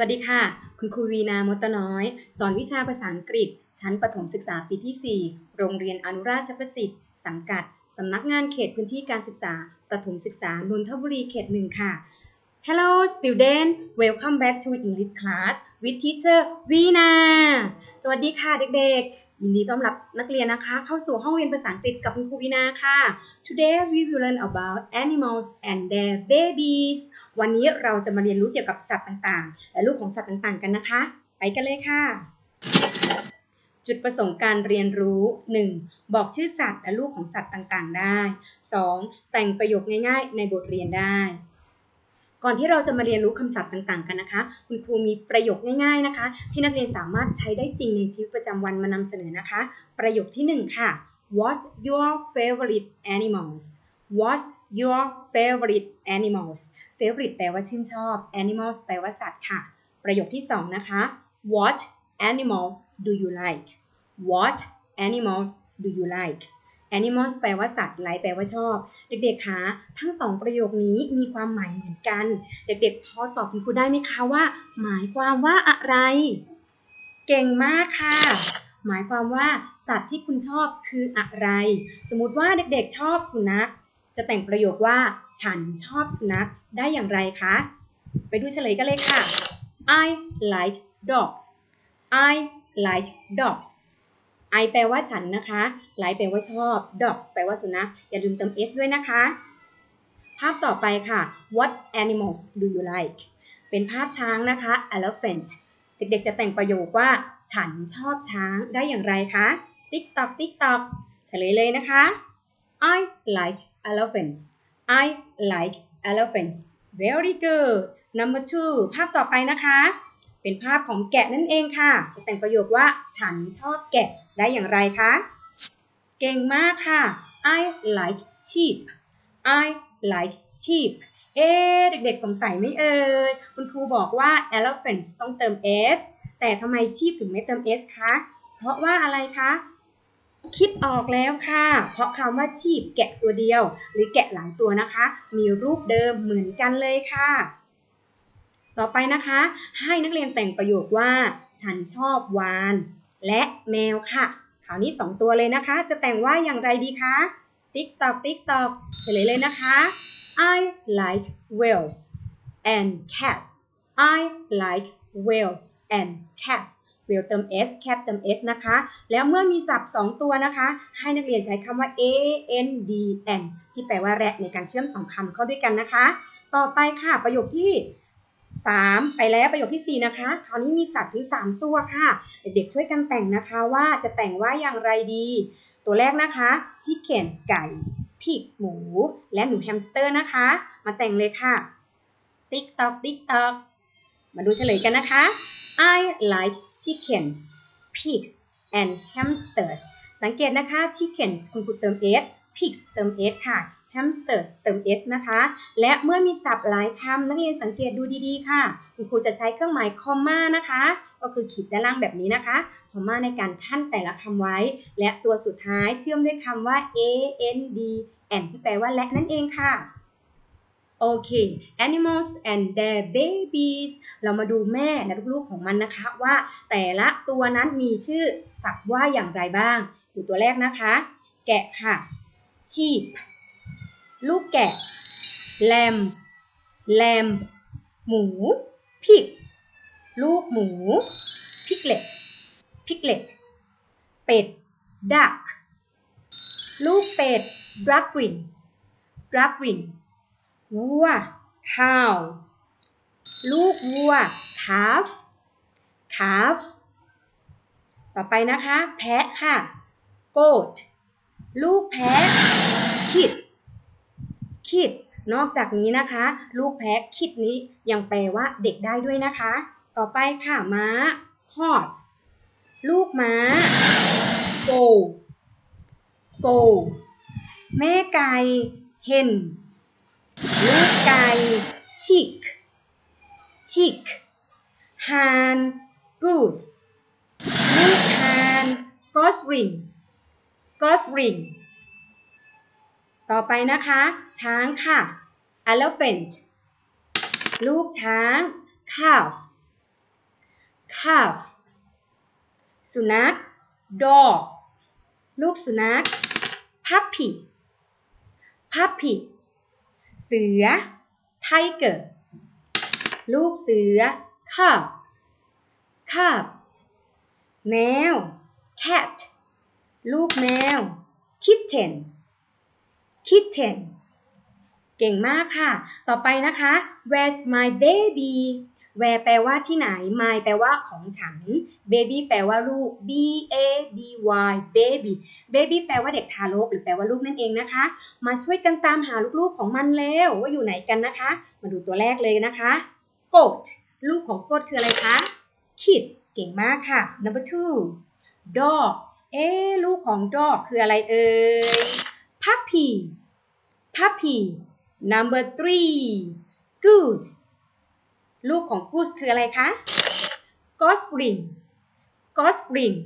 วัสดีค่ะ คุณครูวีนามตน้อย สอนวิชาภาษาอังกฤษ ชั้นประถมศึกษาปีที่ 4 โรงเรียนอนุราชประสิทธิ์ สังกัด สำนักงานเขตพื้นที่การศึกษา ประถมศึกษานนทบุรีเขตหนึ่งค่ะ Hello student welcome back to English class with teacher Vina สวัสดีค่ะเด็กๆ ยินดีต้อนรับนักเรียนนะคะ เข้าสู่ห้องเรียนภาษาอังกฤษกับคุณครูวีนาค่ะ Today we will learn about animals and their babies วันนี้เราจะมาเรียนรู้เกี่ยวกับสัตว์ต่างๆ และลูกของสัตว์ต่างๆ กันนะคะ ไปกันเลยค่ะ จุดประสงค์การเรียนรู้ 1. บอกชื่อสัตว์และลูกของสัตว์ต่างๆ ได้ 2. แต่งประโยคง่ายๆ ในบทเรียนได้ ก่อนที่เราจะมาเรียนรู้คำศัพท์ต่างๆ กันนะคะ คุณครูมีประโยคง่าย ๆนะคะ ที่นักเรียนสามารถใช้ได้จริงในชีวิตประจำวันมานำเสนอนะคะ ประโยคที่ 1 ค่ะ What's your favorite animals What's your favorite animals favorite แปลว่าชื่นชอบ animals แปลว่าสัตว์ค่ะ ประโยคที่ 2 นะคะ What animals do you like What animals do you like animals แปลว่าสัตว์ like แปลว่าชอบ เด็กๆคะทั้งสองประโยคนี้มีความหมายเหมือนกัน เด็กๆ พอตอบคุณครูได้ไหมคะว่า หมายความว่าอะไร เก่งมากค่ะ หมายความว่าสัตว์ที่คุณชอบคืออะไร สมมติว่าเด็กๆชอบสุนัข จะแต่งประโยคว่า ฉันชอบสุนัขได้อย่างไรคะ ไปดูเฉลยกันเลยค่ะ I like dogs I like dogs I แปลว่าฉันนะคะ like แปลว่าชอบ dogs แปลว่าสุนัข อย่าลืมเติม s ด้วยนะคะ ภาพต่อไปค่ะ What animals do you like เป็นภาพช้างนะคะ elephant เด็กๆ จะแต่งประโยคว่า ฉันชอบช้างได้อย่างไรคะ ติ๊กตอกติ๊กตอกเฉลยเลยนะคะ I like elephants I like elephants very good number two ภาพต่อไปนะคะ เป็นภาพของแกะนั่นเองค่ะ จะแต่งประโยคว่า ฉันชอบแกะ ได้อย่างไรคะ เก่งมากค่ะ I like sheep I like sheep เอ๊เด็กๆสงสัยไหมเอ่ย คุณครูบอกว่า elephants ต้องเติม s แต่ทำไม sheep ถึงไม่เติม s คะ เพราะว่าอะไรคะ คิดออกแล้วค่ะ เพราะคำว่า sheep แกะตัวเดียว หรือแกะหลายตัวนะคะ มีรูปเดิมเหมือนกันเลยค่ะ ต่อไปนะคะ ให้นักเรียนแต่งประโยคว่า ฉันชอบวาน และแมวค่ะคราวนี้ 2 ตัวเลยนะคะ จะแต่งว่าอย่างไรดีคะ ติ๊กตอกติ๊กตอกเฉลยเลยนะคะ I like whales and cats I like whales and cats whale เติม s cat เติม s นะคะ แล้วเมื่อมีศัพท์2ตัวนะคะ ให้นักเรียนใช้คำว่า a n d n ที่แปลว่าแระในการเชื่อมสองคำเข้าด้วยกันนะคะ ต่อไปค่ะประโยคที่ 3 ไปแล้วประโยคที่ 4 นะคะ คราวนี้มีสัตว์ถึง 3 ตัวค่ะ เด็กๆช่วยกันแต่งนะคะว่าจะแต่งว่าอย่างไรดี ตัวแรกนะคะชิคเก้นไก่พิกหมู และหนูแฮมสเตอร์นะคะ มาแต่งเลยค่ะ ติ๊กตอกติ๊กตอกมาดูเฉลยกันนะคะ I like chickens pigs and hamsters สังเกตนะคะ chickens คุณครูเติม s pigs เติม s ค่ะ hamsters เติม s นะคะ และเมื่อมีศัพท์หลายคำนักเรียนสังเกตดูดีๆ ค่ะคุณครูจะใช้เครื่องหมายคอมมานะคะ ก็คือขีดด้านล่างแบบนี้นะคะคอมมาในการขั้นแต่ละคำไว้ และตัวสุดท้ายเชื่อมด้วยคำว่า a n d and ที่แปลว่าและนั่นเองค่ะโอเค animals and their babies เรามาดูแม่และลูกๆของมันนะคะว่าแต่ละตัวนั้นมีชื่อศัพท์ว่าอย่างไรบ้างดูตัวแรกนะคะ แกะค่ะ sheep ลูกแกะ lamb lamb หมู pig ลูกหมู piglet piglet เป็ด duck ลูกเป็ด duckling duckling วัว cow ลูกวัว calf calf ต่อไปนะคะ แพะค่ะ goat ลูกแพะ kid kid นอกจากนี้นะคะ ลูกแพะ kid นี้ยังแปลว่าเด็กได้ด้วยนะคะ ต่อไปค่ะม้า horse ลูกม้า foal foal แม่ไก่ hen ลูกไก่ chick chick ห่าน goose ลูกห่าน gosling gosling ต่อไปนะคะ ช้างค่ะ elephant ลูกช้าง calf calf สุนัข dog ลูกสุนัข puppy puppy เสือ tiger ลูกเสือ cub cub แมว cat ลูกแมว kitten kitten เก่งมากค่ะ ต่อไปนะคะ where's my baby where แปลว่าที่ไหน my แปลว่าของฉัน baby แปลว่าลูก b a b y baby baby แปลว่าเด็กทารกหรือแปลว่าลูกนั่นเองนะคะ มาช่วยกันตามหาลูกๆของมันแล้วว่าอยู่ไหนกันนะคะ มาดูตัวแรกเลยนะคะ goat ลูกของ goat คืออะไรคะ kid เก่งมากค่ะ number two dog เอ๊ลูกของ dog คืออะไรเอ่ย puppy puppy number three goose ลูกของ goose คืออะไรคะ gospring gospring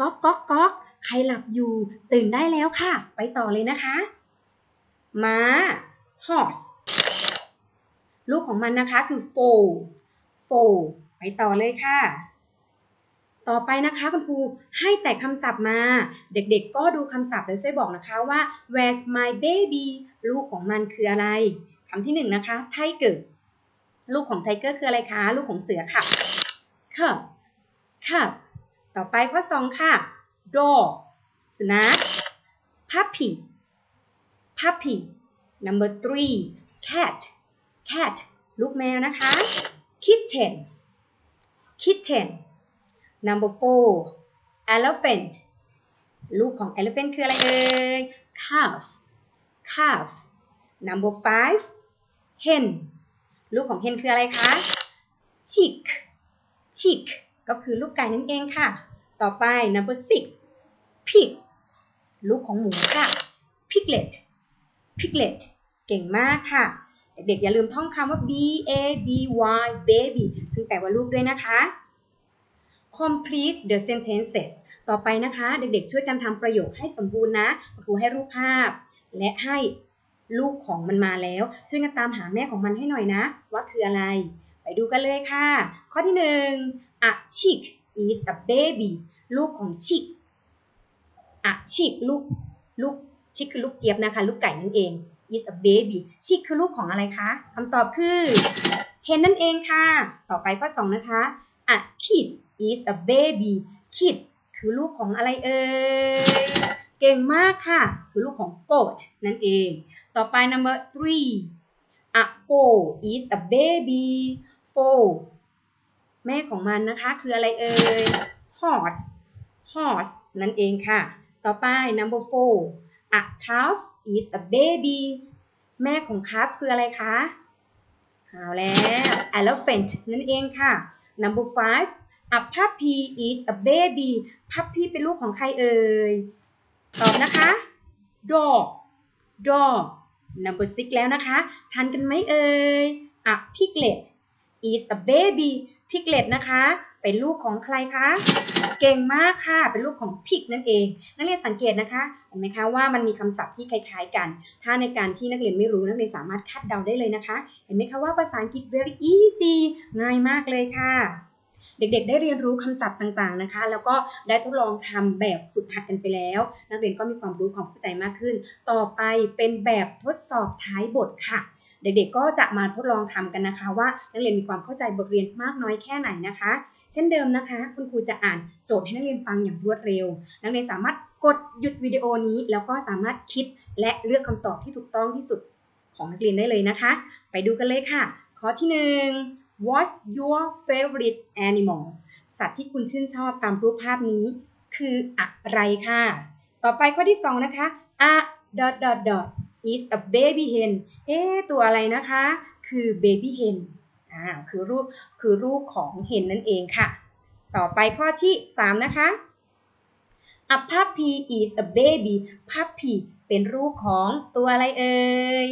ก๊อกก๊อกก๊อกใครหลับอยู่ตื่นได้แล้วค่ะ ไปต่อเลยนะคะม้า horse ลูกของมันนะคะคือ foal foal ไปต่อเลยค่ะ ต่อไปนะคะคุณครูให้แต่คำศัพท์มา เด็กๆก็ดูคำศัพท์แล้วช่วยบอกนะคะว่า where's my baby ลูกของมันคืออะไรคำที่หนึ่งนะคะ tiger ลูกของไทเกอร์คืออะไรคะ ลูกของเสือค่ะ cub cub ต่อไปข้อสองค่ะ dog สุนัข puppy puppy number three cat cat ลูกแมวนะคะ kitten kitten number four elephant ลูกของ elephant คืออะไรเอ่ย calf calf number five hen ลูกของ hen คืออะไรคะ chick chick ก็คือลูกไก่นั่นเองค่ะ ต่อไป number six pig ลูกของหมูค่ะ piglet piglet เก่งมากค่ะ เด็กๆอย่าลืมท่องคำว่า b a b y baby ซึ่งแปลว่าลูกด้วยนะคะ complete the sentences ต่อไปนะคะ เด็กๆช่วยกันทำประโยคให้สมบูรณ์นะครูให้รูปภาพ และให้ลูกของมันมาแล้ว ช่วยกันตามหาแม่ของมันให้หน่อยนะ ว่าคืออะไร ไปดูกันเลยค่ะ ข้อที่หนึ่ง a chick is a baby ลูกของ chick a chick ลูกลูกชิคคือลูกเจี๊ยบนะคะ ลูกไก่นั่นเอง is a baby chick คือลูกของอะไรคะคำตอบคือ hen นั่นเองค่ะ ต่อไปข้อ 2 นะคะ a kid is a baby kid คือลูกของอะไรเอ่ย เก่งมากค่ะ คือลูกของ goat นั่นเอง ต่อไป number three a foal is a baby foal แม่ของมันนะคะคืออะไรเอ่ย horse horse นั่นเองค่ะ ต่อไป number four a calf is a baby แม่ของ calf คืออะไรคะ เอาแล้ว elephant นั่นเองค่ะ number five a puppy is a baby puppy เป็นลูกของใครเอ่ย ตอบนะคะ dog dog number six แล้วนะคะทันกันไหมเอ่ย a piglet is a baby piglet นะคะ เป็นลูกของใครคะ เก่งมากค่ะ เป็นลูกของ pig นั่นเอง นักเรียนสังเกตนะคะ เห็นไหมคะว่ามันมีคำศัพท์ที่คล้ายๆกัน ถ้าในการที่นักเรียนไม่รู้นักเรียนสามารถคาดเดาได้เลยนะคะ เห็นไหมคะว่าภาษาอังกฤษ very easy ง่ายมากเลยค่ะ เด็กๆ ได้เรียนรู้คำศัพท์ต่างๆนะคะ แล้วก็ได้ทดลองทำแบบฝึกหัดกันไปแล้ว นักเรียนก็มีความรู้ความเข้าใจมากขึ้น ต่อไปเป็นแบบทดสอบท้ายบทค่ะเด็กๆ ก็จะมาทดลองทำกันนะคะ ว่านักเรียนมีความเข้าใจบทเรียนมากน้อยแค่ไหนนะคะ เช่นเดิมนะคะ คุณครูจะอ่านโจทย์ให้นักเรียนฟังอย่างรวดเร็ว นักเรียนสามารถกดหยุดวิดีโอนี้แล้วก็สามารถคิดและเลือกคำตอบที่ถูกต้องที่สุดของนักเรียนได้เลยนะคะ ไปดูกันเลยค่ะ ข้อที่หนึ่ง What's your favorite animal สัตว์ที่คุณชื่นชอบตามรูปภาพนี้ คืออะไรค่ะ ต่อไปข้อที่2นะคะ a dot dot dot is a baby hen เอ๊ตัวอะไรนะคะ คือ baby hen อ่า คือรูป คือรูปของ hen นั่นเองค่ะ ต่อไปข้อที่3นะคะ a puppy is a baby puppy เป็นรูปของตัวอะไรเอ่ย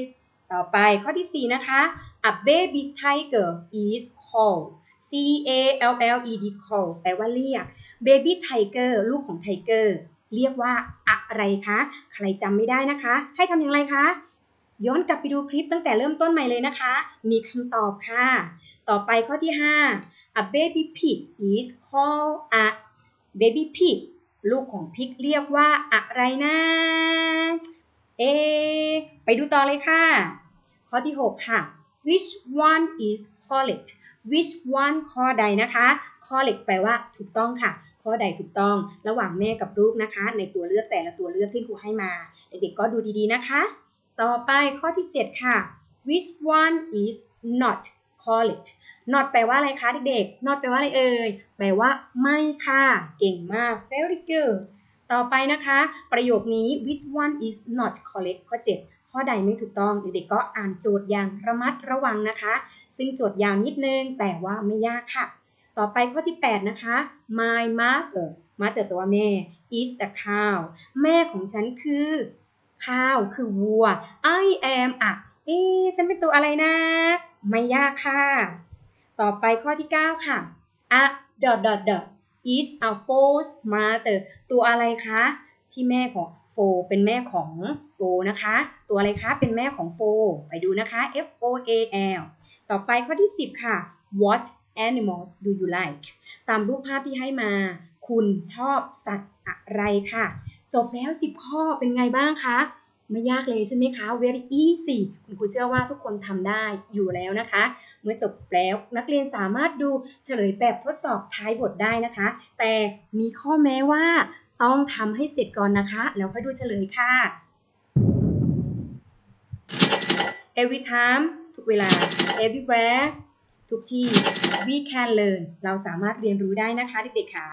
ต่อไปข้อที่4นะคะ a baby tiger is called C A L L E D call แปลว่าเรียก baby tiger ลูกของไทเกอร์เรียกว่าอะไรคะ ใครจำไม่ได้นะคะ ให้ทำอย่างไรคะ ย้อนกลับไปดูคลิปตั้งแต่เริ่มต้นใหม่เลยนะคะ มีคำตอบค่ะ ต่อไปข้อที่ 5 a baby pig is called a baby pig ลูกของพิกเรียกว่าอะไรนะ เอ ไปดูต่อเลยค่ะ ข้อที่ 6 ค่ะ which one is correct which one ข้อใดนะคะ correct แปลว่าถูกต้องค่ะ ข้อใดถูกต้อง ระหว่างแม่กับลูกนะคะ ในตัวเลือกแต่ละตัวเลือกที่ครูให้มา เด็กๆก็ดูดีๆนะคะ ต่อไปข้อที่ 7 ค่ะ which one is not correct not แปลว่าอะไรคะเด็กๆ not แปลว่าอะไรเอ่ย แปลว่าไม่ค่ะ เก่งมาก very good ต่อไปนะคะ ประโยคนี้ which one is not correct ข้อ 7 ข้อใดไม่ถูกต้องเด็กๆก็อ่านโจทย์อย่างระมัดระวังนะคะ ซึ่งโจทย์ยาวนิดนึง แต่ว่าไม่ยากค่ะ ต่อไปข้อที่ 8 นะคะ my mother mother แปลว่าแม่ is the cow แม่ของฉันคือข้าวคือวัว I am อะเอ๊ฉันเป็นตัวอะไรนะ ไม่ยากค่ะ ต่อไปข้อที่ 9 ค่ะ a dot dot dot is a false mother ตัวอะไรคะ ที่แม่ของโฟเป็นแม่ของโฟนะคะ ตัวอะไรคะเป็นแม่ของโฟไปดูนะคะ F O A L ต่อไปข้อที่ 10 ค่ะ What animals do you like ตามรูปภาพที่ให้มา คุณชอบสัตว์อะไรค่ะ จบแล้ว 10 ข้อเป็นไงบ้างคะ ไม่ยากเลยใช่ไหมคะ very easy คุณครูเชื่อว่าทุกคนทำได้อยู่แล้วนะคะ เมื่อจบแล้วนักเรียนสามารถดูเฉลยแบบทดสอบท้ายบทได้นะคะ แต่มีข้อแม้ว่าต้องทำให้เสร็จก่อนนะคะ แล้วค่อยดูเฉลยค่ะ every time ทุกเวลา everywhere ทุกที่ we can learn เราสามารถเรียนรู้ได้นะคะเด็กๆค่ะ